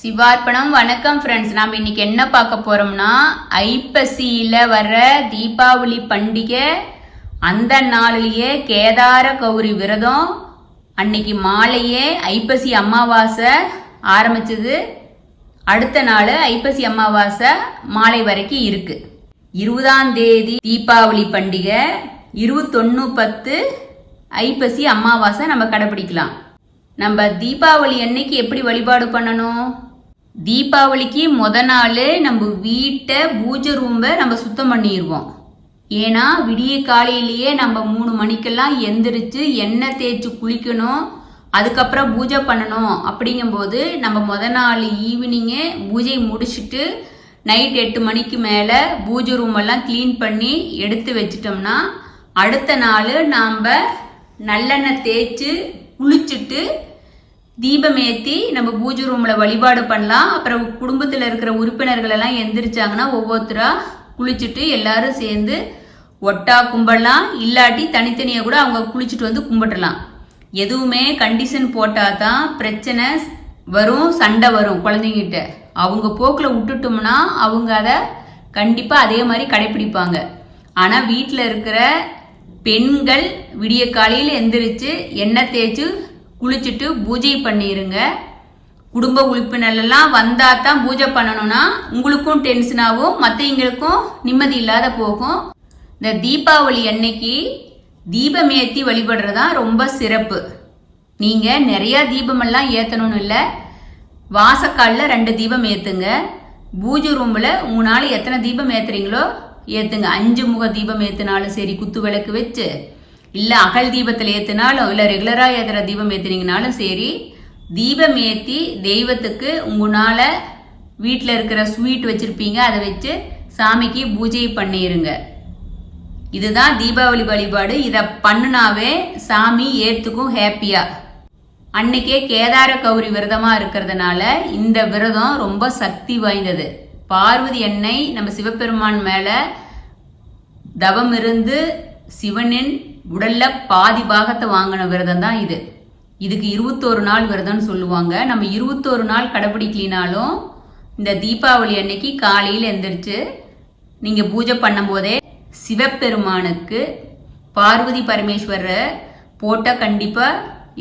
சிவார்ப்பணம். வணக்கம் ஃப்ரெண்ட்ஸ் நாம் இன்னைக்கு என்ன பார்க்க போறோம்னா ஐப்பசியில வர தீபாவளி பண்டிகை அந்த நாளிலேயே கேதார கௌரி விரதம். அன்னைக்கு மாலையே ஐப்பசி அமாவாசை ஆரம்பிச்சது. அடுத்த நாள் ஐப்பசி அமாவாசை மாலை வரைக்கும் இருக்கு. இருபதாம் தேதி தீபாவளி பண்டிகை இருபத்தொன்னு பத்து ஐப்பசி அமாவாசை நம்ம கடைபிடிக்கலாம் நம்ம தீபாவளி அன்னைக்கு எப்படி வழிபாடு பண்ணணும்? தீபாவளிக்கு முத நாள் நம்ம வீட்டை பூஜை ரூம்பை நம்ம சுத்தம் பண்ணிடுவோம் ஏன்னா விடிய காலையிலேயே நம்ம மூணு மணிக்கெல்லாம் எந்திரிச்சு எண்ணெய் தேய்ச்சி குளிக்கணும் அதுக்கப்புறம் பூஜை பண்ணணும் அப்படிங்கும்போது நம்ம முத நாள் ஈவினிங்கே பூஜை முடிச்சுட்டு நைட் எட்டு மணிக்கு மேலே பூஜை ரூமெல்லாம் க்ளீன் பண்ணி எடுத்து வச்சிட்டோம்னா அடுத்த நாள் நாம் நல்லெண்ணெய் தேய்ச்சி குளிச்சுட்டு தீபம் ஏற்றி நம்ம பூஜை ரூமில் வழிபாடு பண்ணலாம். அப்புறம் குடும்பத்தில் இருக்கிற உறுப்பினர்கள் எல்லாம் எந்திரிச்சாங்கன்னா ஒவ்வொருத்தரா குளிச்சுட்டு எல்லாரும் சேர்ந்து ஒட்டா கும்பிடலாம். இல்லாட்டி தனித்தனியாக கூட அவங்க குளிச்சுட்டு வந்து கும்பிடலாம். எதுவுமே கண்டிஷன் போட்டால் தான் பிரச்சனை வரும் சண்டை வரும் குழந்தைங்கிட்ட அவங்க போக்கில் விட்டுட்டோம்னா அவங்க அதை கண்டிப்பாக அதே மாதிரி கடைப்பிடிப்பாங்க. ஆனால் வீட்டில் இருக்கிற பெண்கள் விடிய காலையில் எந்திரிச்சு எண்ணெய் தேய்ச்சி குளிச்சுட்டு பூஜை பண்ணிருங்க. குடும்ப உறுப்பினர்லாம் வந்தா தான் பூஜை பண்ணணும்னா உங்களுக்கும் டென்ஷன் ஆகும் மற்றவங்களுக்கும் நிம்மதி இல்லாத போகும். இந்த தீபாவளி அன்னைக்கு தீபம் ஏற்றி வழிபடுறது தான் ரொம்ப சிறப்பு. நீங்கள் நிறையா தீபமெல்லாம் ஏற்றணும்னு இல்லை. வாசக்காலில் ரெண்டு தீபம் ஏற்றுங்க பூஜை ரூமில் உங்களால் எத்தனை தீபம் ஏற்றுறீங்களோ ஏற்றுங்க அஞ்சு முக தீபம் ஏற்றினாலும் சரி குத்து விளக்கு வச்சு இல்லை அகல் தீபத்தில் ஏற்றினாலும் இல்லை ரெகுலராக ஏற்றுற தீபம் ஏற்றினீங்கனாலும் சரி தீபம் ஏற்றி தெய்வத்துக்கு உங்களால் வீட்டில் இருக்கிற ஸ்வீட் வச்சுருப்பீங்க அதை வச்சு சாமிக்கு பூஜை பண்ணிடுங்க இதுதான் தீபாவளி வழிபாடு. இதை பண்ணுனாவே சாமி ஏற்றுக்கும் ஹாப்பியாக அன்னைக்கே கேதார கௌரி விரதமா இருக்கிறதுனால இந்த விரதம் ரொம்ப சக்தி வாய்ந்தது. பார்வதி எண்ணெய் நம்ம சிவபெருமான் மேல தவம் இருந்து சிவனின் உடல்ல பாதி பாகத்தை வாங்கின விரதம் தான் இது. இதுக்கு இருபத்தோரு நாள் விரதம்னு சொல்லுவாங்க. நம்ம இருபத்தோரு நாள் கடைபிடிக்கலினாலும் இந்த தீபாவளி அன்னைக்கு காலையில் எந்திரிச்சு நீங்க பூஜை பண்ணும்போதே சிவபெருமானுக்கு பார்வதி பரமேஸ்வரரை போட்டா கண்டிப்பா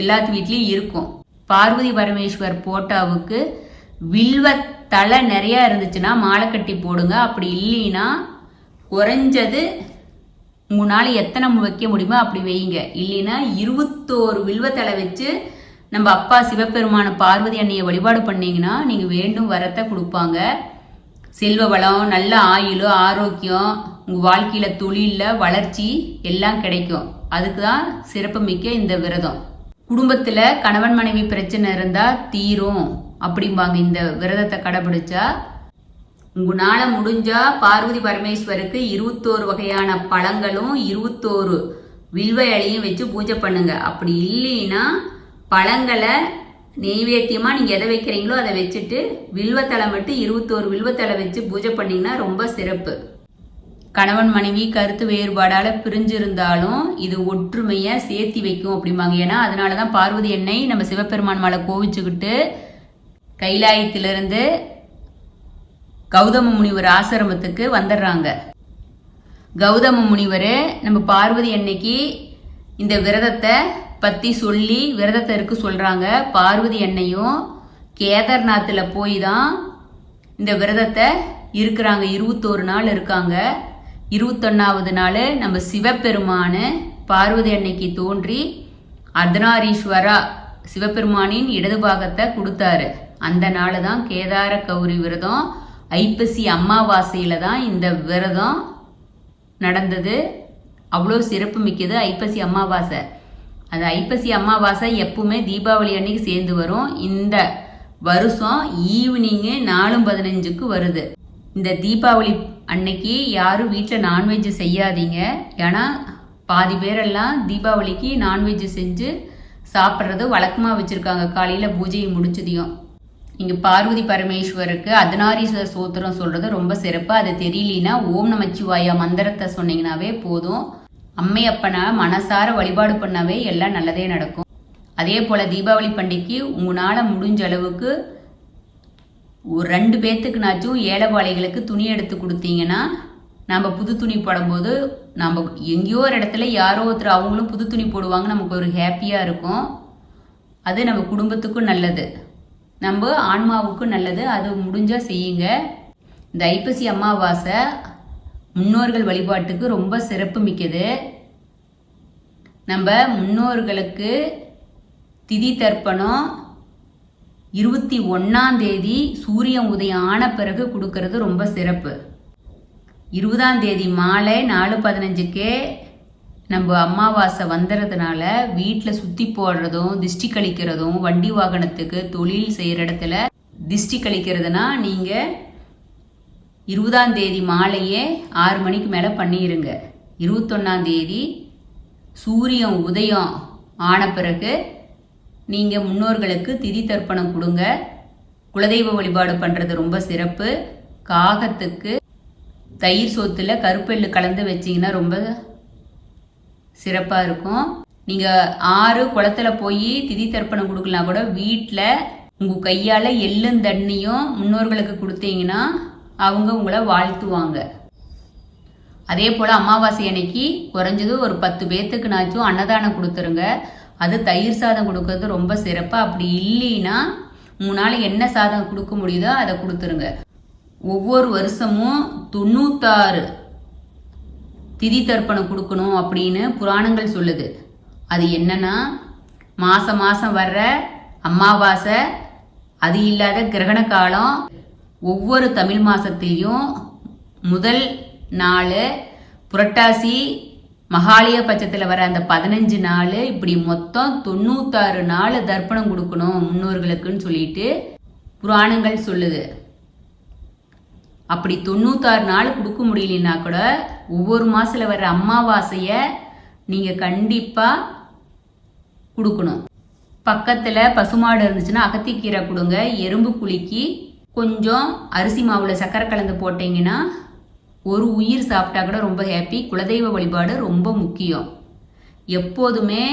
எல்லாத்து வீட்லயும் இருக்கும். பார்வதி பரமேஸ்வர் போட்டாவுக்கு வில்வ தலை நிறையா இருந்துச்சுன்னா மாலை கட்டி போடுங்க. அப்படி இல்லைன்னா குறைஞ்சது உங்களால் எத்தனை வைக்க முடியுமோ அப்படி வைங்க இல்லைன்னா இருபத்தோரு வில்வத்தலை வச்சு நம்ம அப்பா சிவபெருமான பார்வதி அன்னையை வழிபாடு பண்ணீங்கன்னா நீங்கள் வேண்டும் வரத்தை கொடுப்பாங்க. செல்வ வளம் நல்ல ஆயுள் ஆரோக்கியம் உங்கள் வாழ்க்கையில் தொழிலில் வளர்ச்சி எல்லாம் கிடைக்கும். அதுக்கு தான் சிறப்பு மிக்க இந்த விரதம். குடும்பத்தில் கணவன் மனைவி பிரச்சனை இருந்தால் தீரும் அப்படிம்பாங்க. இந்த விரதத்தை கடைபிடிச்சா உங்களால முடிஞ்சா பார்வதி பரமேஸ்வருக்கு இருபத்தோரு வகையான பழங்களும் இருபத்தோரு வில்வ இலையும் வச்சு பூஜை பண்ணுங்க. அப்படி இல்லைன்னா பழங்களை நெய்வேத்தியமா நீங்க எதை வைக்கிறீங்களோ அதை வச்சுட்டு வில்வத்தலை மட்டும் இருபத்தோரு வில்வத்தலை வச்சு பூஜை பண்ணீங்கன்னா ரொம்ப சிறப்பு. கணவன் மனைவி கருத்து வேறுபாடால பிரிஞ்சிருந்தாலும் இது ஒற்றுமைய சேர்த்தி வைக்கும் அப்படிம்பாங்க. ஏன்னா அதனால தான் பார்வதி எண்ணெய் நம்ம சிவபெருமான் மலை கோவிச்சுக்கிட்டு கைலாயத்திலிருந்து கௌதம முனிவர் ஆசிரமத்துக்கு வந்துடுறாங்க. கௌதம முனிவர் நம்ம பார்வதி அன்னைக்கு இந்த விரதத்தை பற்றி சொல்லி விரதத்தை இருக்கு சொல்கிறாங்க பார்வதி அன்னையும் கேதார்நாத்தில் போய் தான் இந்த விரதத்தை இருக்கிறாங்க. இருபத்தோரு நாள் இருக்காங்க. இருபத்தொன்னாவது நாள் நம்ம சிவபெருமானு பார்வதி அன்னைக்கு தோன்றி அர்த்தநாரீஸ்வரா சிவபெருமானின் இடது பாகத்தை கொடுத்தாரு. அந்த நாள் தான் கேதார கௌரி விரதம் ஐப்பசி அமாவாசையில் தான் இந்த விரதம் நடந்தது. அவ்வளோ சிறப்பு மிக்கது ஐப்பசி அமாவாசை. அது ஐப்பசி அமாவாசை எப்பவுமே தீபாவளி அன்னைக்கு சேர்ந்து வரும். இந்த வருஷம் ஈவினிங்கு நாலும் பதினஞ்சுக்கு வருது. இந்த தீபாவளி அன்னைக்கு யாரும் வீட்டில் நான்வெஜ் செய்யாதீங்க. ஏன்னா பாதி பேரெல்லாம் தீபாவளிக்கு நான்வெஜ் செஞ்சு சாப்பிட்றது வழக்கமாக வச்சுருக்காங்க. காலையில் பூஜையை முடிச்சதையும். இங்கே பார்வதி பரமேஸ்வருக்கு அதனாரீஸ்வரர் சோத்திரம் சொல்கிறது ரொம்ப சிறப்பு. அது தெரியலனா ஓம் நமச்சிவாயா மந்திரத்தை சொன்னீங்கன்னாவே போதும். அம்மை அப்பனை மனசார வழிபாடு பண்ணாவே எல்லாம் நல்லதே நடக்கும். அதே போல் தீபாவளி பண்டிகைக்கு உங்களால் முடிஞ்ச அளவுக்கு ஒரு ரெண்டு பேர்த்துக்குனாச்சும் ஏழைப்பாளைகளுக்கு துணி எடுத்து கொடுத்தீங்கன்னா நம்ம புது துணி போடும்போது நம்ம எங்கேயோ ஒரு இடத்துல யாரோ ஒருத்தர் அவங்களும் புது துணி போடுவாங்க நமக்கு ஒரு ஹாப்பியாக இருக்கும். அது நம்ம குடும்பத்துக்கும் நல்லது. நம்ம ஆன்மாவுக்கும் நல்லது அது முடிஞ்சால் செய்யுங்க. இந்த ஐப்பசி அமாவாசை முன்னோர்கள் வழிபாட்டுக்கு ரொம்ப சிறப்பு மிக்கது. நம்ம முன்னோர்களுக்கு திதி தர்ப்பணம் இருபத்தி ஒன்றாம் தேதி சூரியன் உதயம் ஆன பிறகு கொடுக்கறது ரொம்ப சிறப்பு. இருபதாம் தேதி மாலை நாலு பதினஞ்சுக்கே நம்ம அமாவாசை வந்துடுறதுனால வீட்டில் சுற்றி போடுறதும் திஷ்டி கழிக்கிறதும் வண்டி வாகனத்துக்கு தொழில் செய்கிற இடத்துல திஷ்டி கழிக்கிறதுனா நீங்கள் இருபதாம் தேதி மாலையே ஆறு மணிக்கு மேலே பண்ணிடுங்க இருபத்தொன்னாம் தேதி சூரியன் உதயம் ஆன பிறகு நீங்கள் முன்னோர்களுக்கு திதி தர்ப்பணம் கொடுங்க. குலதெய்வ வழிபாடு பண்ணுறது ரொம்ப சிறப்பு. காகத்துக்கு தயிர் சோத்தில் கருப்பெல்லு கலந்து வச்சிங்கன்னா ரொம்ப சிறப்பாக இருக்கும். நீங்கள் ஆறு குளத்துல போய் திதி தர்ப்பணம் கொடுக்கலாம் கூட வீட்டில் உங்கள் கையால் எள்ளும் தண்ணியும் முன்னோர்களுக்கு கொடுத்தீங்கன்னா அவங்க உங்களை வாழ்த்துவாங்க. அதே போல் அமாவாசை அன்னைக்கு குறைஞ்சது ஒரு பத்து பேர்த்துக்குனாச்சும் அன்னதானம் கொடுத்துருங்க. அது தயிர் சாதம் கொடுக்கறது ரொம்ப சிறப்பாக அப்படி இல்லைன்னா உங்களால் என்ன சாதம் கொடுக்க முடியுதோ அதை கொடுத்துருங்க. ஒவ்வொரு வருஷமும் தொண்ணூத்தாறு திதி தர்ப்பணம் கொடுக்கணும் அப்படின்னு புராணங்கள் சொல்லுது. அது என்னன்னா மாதம் மாதம் வர்ற அமாவாசை அது இல்லாத கிரகண காலம் ஒவ்வொரு தமிழ் மாதத்துலேயும் முதல் நாள் புரட்டாசி மகாலய பட்சத்தில் வர அந்த பதினஞ்சு நாள் இப்படி மொத்தம் தொண்ணூத்தாறு நாள் தர்ப்பணம் கொடுக்கணும் முன்னோர்களுக்குன்னு சொல்லிட்டு புராணங்கள் சொல்லுது. அப்படி தொண்ணூத்தாறு நாள் கொடுக்க முடியலன்னா கூட ஒவ்வொரு மாதத்தில் வர்ற அமாவாசையை நீங்கள் கண்டிப்பாக கொடுக்கணும். பக்கத்தில் பசுமாடு இருந்துச்சுன்னா அகத்திக்கீரை கொடுங்க எறும்பு குலுக்கி கொஞ்சம் அரிசி மாவில் சக்கரை கலந்து போட்டிங்கன்னா ஒரு உயிர் சாப்பிட்டா கூட ரொம்ப ஹாப்பி குலதெய்வ வழிபாடு ரொம்ப முக்கியம். எப்போதுமே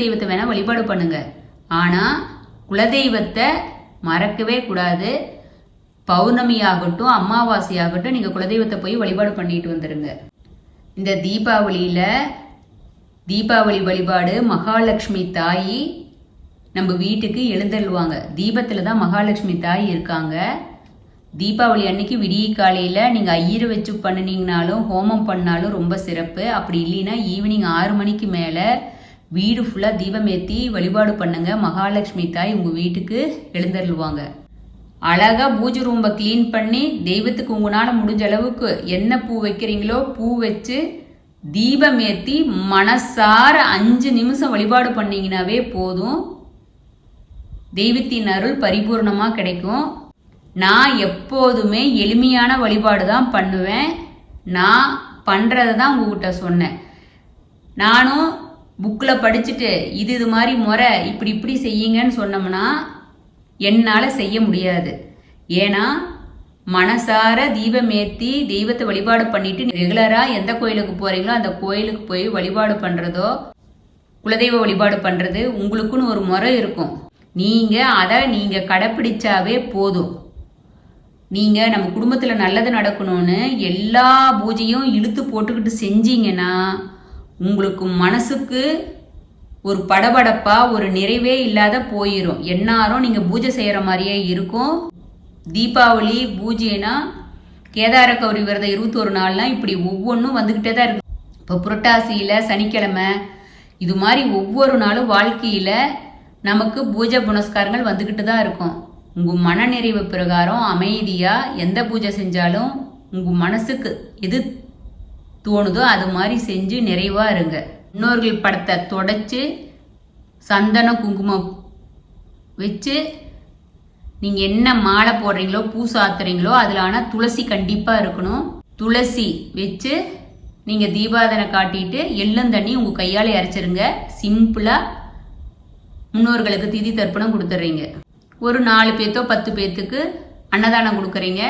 தெய்வத்தை வேணால் வழிபாடு பண்ணுங்க. ஆனால் குலதெய்வத்தை மறக்கவே கூடாது. பௌர்ணமி ஆகட்டும் அமாவாசை ஆகட்டும் நீங்கள் குலதெய்வத்தை போய் வழிபாடு பண்ணிட்டு வந்துடுங்க இந்த தீபாவளியில் தீபாவளி வழிபாடு மகாலட்சுமி தாய் நம்ம வீட்டுக்கு எழுந்தருள்வாங்க. தீபத்தில் தான் மகாலட்சுமி தாய் இருக்காங்க. தீபாவளி அன்னைக்கு விடிய காலையில் நீங்கள் ஐயரை வச்சு பண்ணினீங்கனாலும் ஹோமம் பண்ணாலும் ரொம்ப சிறப்பு. அப்படி இல்லைன்னா ஈவினிங் ஆறு மணிக்கு மேலே வீடு ஃபுல்லாக தீபம் ஏற்றி வழிபாடு பண்ணுங்க. மகாலட்சுமி தாய் உங்கள் வீட்டுக்கு எழுந்தருள்வாங்க. அழகாக பூஜை ரூம்பை க்ளீன் பண்ணி தெய்வத்துக்கு உங்களால் முடிஞ்ச அளவுக்கு என்ன பூ வைக்கிறீங்களோ பூ வச்சு தீபம் ஏற்றி மனசார அஞ்சு நிமிஷம் வழிபாடு பண்ணிங்கனாவே போதும். தெய்வத்தின் அருள் பரிபூர்ணமாக கிடைக்கும். நான் எப்போதுமே எளிமையான வழிபாடு தான் பண்ணுவேன். நான் பண்ணுறதை தான் உங்ககிட்ட சொன்னேன். நானும் புக்கில் படிச்சுட்டு இது இது மாதிரி முறை இப்படி இப்படி செய்யுங்கன்னு சொன்னோம்னா என்னால் செய்ய முடியாது. ஏன்னா மனசார தீபமேத்தி தெய்வத்தை வழிபாடு பண்ணிட்டு ரெகுலராக எந்த கோயிலுக்கு போகிறீங்களோ அந்த கோயிலுக்கு போய் வழிபாடு பண்ணுறதோ குலதெய்வ வழிபாடு பண்ணுறது உங்களுக்குன்னு ஒரு முறை இருக்கும். நீங்கள் அதை நீங்கள் கடைப்பிடிச்சாவே போதும். நீங்கள் நம்ம குடும்பத்தில் நல்லது நடக்கணும்னு எல்லா பூஜையும் இழுத்து போட்டுக்கிட்டு செஞ்சீங்கன்னா உங்களுக்கு மனசுக்கு ஒரு படபடப்பா ஒரு நிறைவே இல்லாத போயிடும் எந்நேரம் நீங்கள் பூஜை செய்கிற மாதிரியே இருக்கும். தீபாவளி பூஜைனா கேதார கௌரி விரதம் இருபத்தொரு நாள்லாம் இப்படி ஒவ்வொன்றும் வந்துக்கிட்டே தான் இருக்கு. இப்போ புரட்டாசியில் சனிக்கிழமை இது மாதிரி ஒவ்வொரு நாளும் வாழ்க்கையில் நமக்கு பூஜை புனஸ்காரங்கள் வந்துக்கிட்டு தான் இருக்கும். உங்கள் மனநிறைவு பிரகாரம் அமைதியாக எந்த பூஜை செஞ்சாலும் உங்கள் மனசுக்கு எது தோணுதோ அது மாதிரி செஞ்சு நிறைவாக இருங்க. முன்னோர்கள் படத்தை தொடச்சி சந்தன குங்குமம் வச்சு நீங்கள் என்ன மாலை போடுறீங்களோ பூ சாத்துறீங்களோ அதில் ஆனால் துளசி கண்டிப்பாக இருக்கணும். துளசி வச்சு நீங்கள் தீபாதனை காட்டிட்டு எள்ளும் தண்ணி உங்கள் கையால் இறைச்சிருங்க சிம்பிளாக முன்னோர்களுக்கு திதி தர்ப்பணம் கொடுத்துட்றீங்க ஒரு நாலு பேர்த்தோ பத்து பேர்த்துக்கு அன்னதானம் கொடுக்குறீங்க.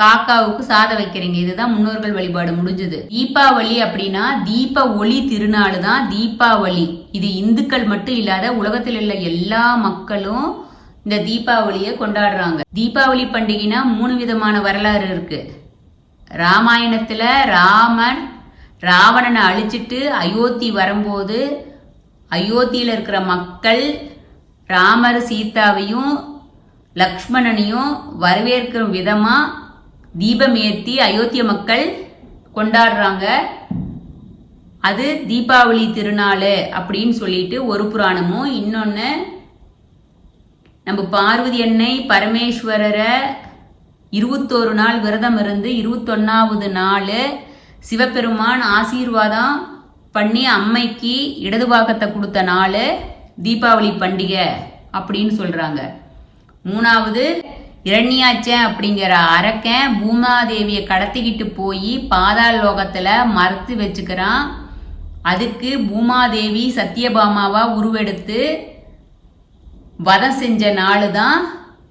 காக்காவுக்கு சாதம் வைக்கிறீங்க. இதுதான் முன்னோர்கள் வழிபாடு முடிஞ்சது. தீபாவளி அப்படின்னா தீப ஒளி திருநாள் தான் தீபாவளி. இது இந்துக்கள் மட்டும் இல்லாத உலகத்தில் உள்ள எல்லா மக்களும் இந்த தீபாவளியை கொண்டாடுறாங்க. தீபாவளி பண்டிகைனா மூணு விதமான வரலாறு இருக்கு. ராமாயணத்துல ராமன் ராவணனை அழிச்சிட்டு அயோத்தி வரும்போது அயோத்தியில இருக்கிற மக்கள் ராமர் சீதாவையும் லக்ஷ்மணனையும் வரவேற்கிற விதமா தீபம் ஏற்றி அயோத்திய மக்கள் கொண்டாடுறாங்க. அது தீபாவளி திருநாள் அப்படின்னு சொல்லிட்டு ஒரு புராணமும் இன்னொன்று நம்ம பார்வதி அன்னை பரமேஸ்வரரை இருபத்தோரு நாள் விரதம் இருந்து இருபத்தொன்னாவது நாள் சிவபெருமான் ஆசீர்வாதம் பண்ணி அம்மைக்கு இடது பாகத்தை கொடுத்த நாள் தீபாவளி பண்டிகை அப்படின்னு சொல்கிறாங்க மூணாவது இரண்யாச்சன் அப்படிங்கிற அரக்கன் பூமாதேவியை கடத்திக்கிட்டு போய் பாதாள லோகத்தில் மறுத்து வச்சுக்கிறான். அதுக்கு பூமாதேவி சத்யபாமாவா உருவெடுத்து வதம் செஞ்ச நாள் தான்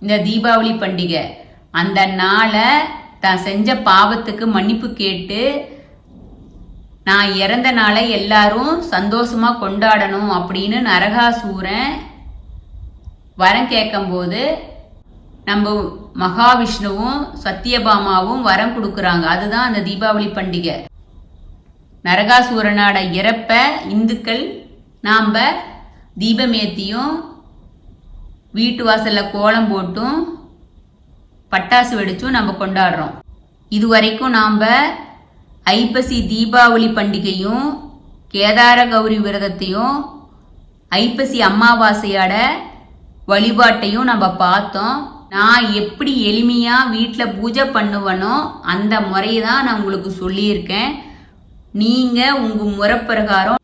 இந்த தீபாவளி பண்டிகை. அந்த நாளை தான் செஞ்ச பாவத்துக்கு மன்னிப்பு கேட்டு நான் இறந்த நாளை எல்லாரும் சந்தோஷமா கொண்டாடணும் அப்படின்னு நரகாசூரன் வரம் கேட்கும்போது நம்ம மகாவிஷ்ணுவும் சத்யபாமாவும் வரம் கொடுக்குறாங்க. அதுதான் அந்த தீபாவளி பண்டிகை. நரகாசூரனோட இறப்ப இந்துக்கள் நாம் தீபமேத்தியும் வீட்டு வாசலில் கோலம் போட்டும் பட்டாசு வெடிச்சும் நம்ம கொண்டாடுறோம். இது வரைக்கும் நாம் ஐப்பசி தீபாவளி பண்டிகையும் கேதார கௌரி விரதத்தையும் ஐப்பசி அமாவாசையோட வழிபாட்டையும் நம்ம பார்த்தோம். நான் எப்படி எளிமையாக வீட்டில் பூஜை பண்ணுவனோ அந்த முறையை தான் நான் உங்களுக்கு சொல்லியிருக்கேன். நீங்கள் உங்கள் முறை பிரகாரம்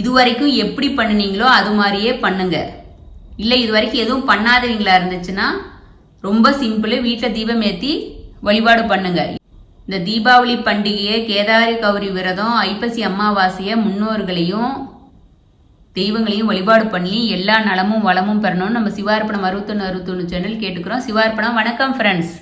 இது வரைக்கும் எப்படி பண்ணுனீங்களோ அது மாதிரியே பண்ணுங்க. இல்லை இது வரைக்கும் எதுவும் பண்ணாதவங்களா இருந்துச்சுன்னா ரொம்ப சிம்பிள் வீட்டில் தீபம் ஏற்றி வழிபாடு பண்ணுங்க. இந்த தீபாவளி பண்டிகையை கேதாரி கௌரி விரதம் ஐப்பசி அமாவாசையை முன்னோர்களையும் தெய்வங்களையும் வழிபாடு பண்ணி எல்லா நலமும் வளமும் பெறணும்னு நம்ம சிவார்ப்பணம் அறுபத்தொன்று அறுபத்தொன்று சேனல் கேட்டுக்கிறோம். சிவார்ப்பணம் வணக்கம் ஃப்ரெண்ட்ஸ்